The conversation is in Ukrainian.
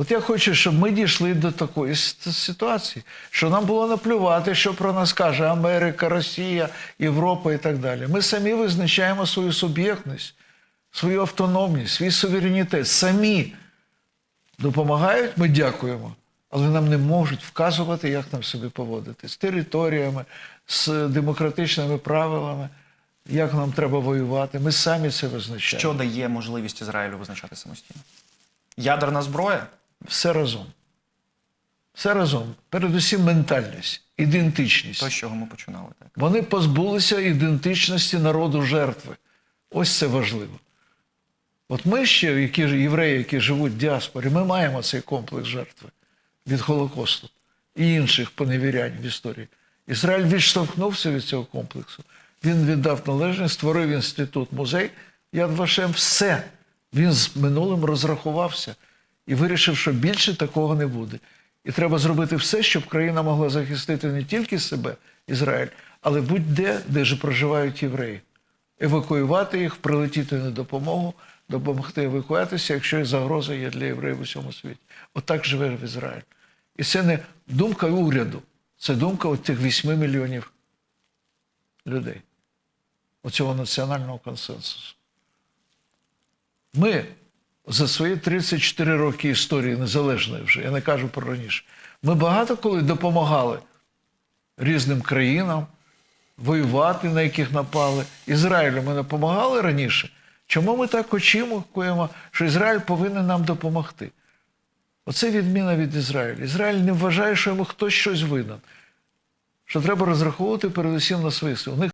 От я хочу, щоб ми дійшли до такої ситуації, що нам було наплювати, що про нас каже Америка, Росія, Європа і так далі. Ми самі визначаємо свою суб'єктність, свою автономність, свій суверенітет. Самі допомагають, ми дякуємо, але нам не можуть вказувати, як нам себе поводити з територіями, з демократичними правилами, як нам треба воювати. Ми самі це визначаємо. Що дає можливість Ізраїлю визначати самостійно? Ядерна зброя? Все разом. Все разом. Передусім ментальність, ідентичність. То, з чого ми починали. Так. Вони позбулися ідентичності народу жертви. Ось це важливо. От ми ще, які євреї, які живуть в діаспорі, ми маємо цей комплекс жертви від Голокосту і інших поневірянь в історії. Ізраїль відштовхнувся від цього комплексу. Він віддав належність, створив інститут, музей. Яд Вашем все. Він з минулим розрахувався і вирішив, що більше такого не буде. І треба зробити все, щоб країна могла захистити не тільки себе, Ізраїль, але будь-де, де ж проживають євреї. Евакуювати їх, прилетіти на допомогу, допомогти евакуюватися, якщо загроза є для євреїв у всьому світі. Отак живе в Ізраїль. І це не думка уряду, це думка тих 8 мільйонів людей, оцього національного консенсусу. Ми за свої 34 роки історії незалежної вже, я не кажу про раніше, ми багато коли допомагали різним країнам воювати, на яких напали. Ізраїлю ми допомагали раніше. Чому ми так очікуємо, що Ізраїль повинен нам допомогти? Оце відміна від Ізраїлю. Ізраїль не вважає, що йому хтось щось винен. Що треба розраховувати передусім на свої сили.